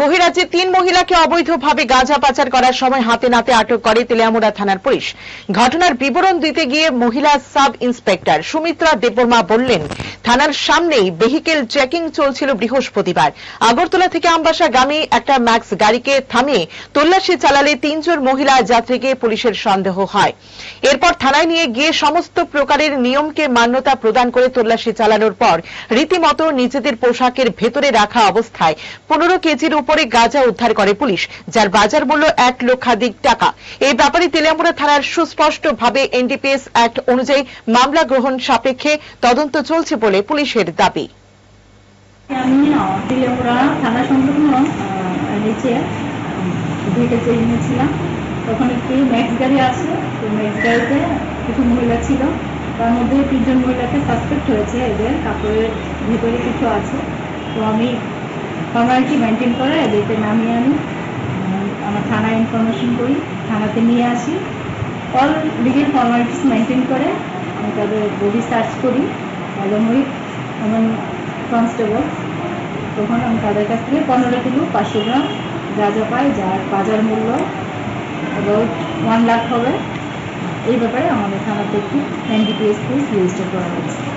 বহিরাজ্যে তিন মহিলাকে অবৈধভাবে গাঁজা পাচার করার সময় হাতে নাতে আটক করে তেলিয়ামুড়া থানার পুলিশ। ঘটনার বিবরণ দিতে গিয়ে মহিলা সাব ইন্সপেক্টর সুমিত্রা দেববর্মা বললেন, থানার সামনেই ভেহিকেল চেকিং চলছিল বৃহস্পতিবার। আগরতলা থেকে আমবাসা গামী একটা ম্যাক্স গাড়িকে থামিয়ে তল্লাশি চালালে তিনজন মহিলা যাত্রীকে পুলিশের সন্দেহ হয়। এরপর থানায় নিয়ে গিয়ে সমস্ত প্রকারের নিয়মকে মান্যতা প্রদান করে তল্লাশি চালানোর পর রীতিমতো নিজেদের পোশাকের ভেতরে রাখা অবস্থায় পনেরো কেজির উপরে গাঁজা উদ্ধার করে পুলিশ, যার বাজার মূল্য এক লক্ষাধিক টাকা। এই ব্যাপারে তেলিয়ামুড়া থানার সুস্পষ্টভাবে এনডিপিএস অ্যাক্ট অনুযায়ী মামলা গ্রহণ সাপেক্ষে তদন্ত চলছে বলে পুলিশের দাবি। তার মধ্যে তিনজন মহিলাকে সাসপেক্ট হয়েছে, এদের কাপড়ের ভিতরে কিছু আছে। তো আমি ফর্মালিটি মেনটেন করে এদেরকে নামিয়ে আনি। আমার থানায় ইনফরমেশন করি, থানাতে নিয়ে আসি। অল লিগেল ফর্মালিটিস মেনটেন করে, আমি তাদের বডি সার্চ করি। এবং ওই আমার কনস্টেবল তখন আমি তাদের কাছ থেকে পনেরো কিলো, পাঁচশো গ্রাম গাঁজা পাই, যার বাজার মূল্য অ্যাবাউট ওয়ান লাখ হবে। এই ব্যাপারে আমাদের থানা থেকে এনডিপিএস কেস রেজিস্টার করা হয়েছে।